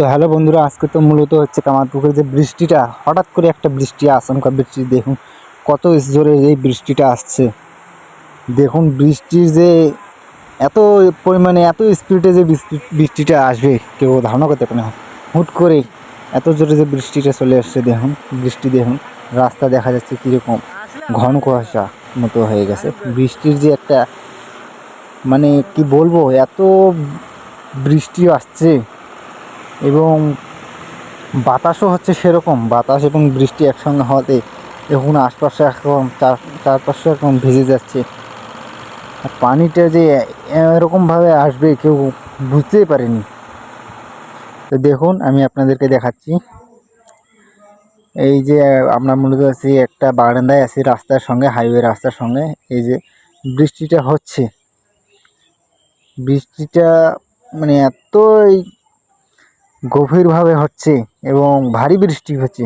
তো হ্যালো বন্ধুরা, আজকে তো মূলত হচ্ছে কামারপুকুরে যে বৃষ্টিটা, হঠাৎ করে একটা বৃষ্টি, আচমকা বৃষ্টি, দেখুন কত জোরে এই বৃষ্টিটা আসছে। দেখুন বৃষ্টির যে এত পরিমাণে, এত স্পিডে যে বৃষ্টি- বৃষ্টিটা আসবে, কেউ ধারণা করতে পারে না। হুট করে এত জোরে যে বৃষ্টিটা চলে আসছে, দেখুন বৃষ্টি, দেখুন রাস্তা দেখা যাচ্ছে কীরকম ঘন কুয়াশা মতো হয়ে গেছে। বৃষ্টির যে একটা মানে কি বলব, এত বৃষ্টি আসছে। এবং বাতাসও হচ্ছে সেরকম, বাতাস এবং বৃষ্টি একসঙ্গে হওয়াতে এখন আশপাশে এখন চার, চারপাশে এখন ভিজে যাচ্ছে। পানিটা যে এরকমভাবে আসবে কেউ বুঝতেই পারেনি। তো দেখুন, আমি আপনাদেরকে দেখাচ্ছি। এই যে আমরা মূলত আছি একটা বারান্দায় আছি রাস্তার সঙ্গে, হাইওয়ে রাস্তার সঙ্গে। এই যে বৃষ্টিটা হচ্ছে। বৃষ্টিটা মানে এতই গভীরভাবে হচ্ছে এবং ভারী বৃষ্টি হচ্ছে।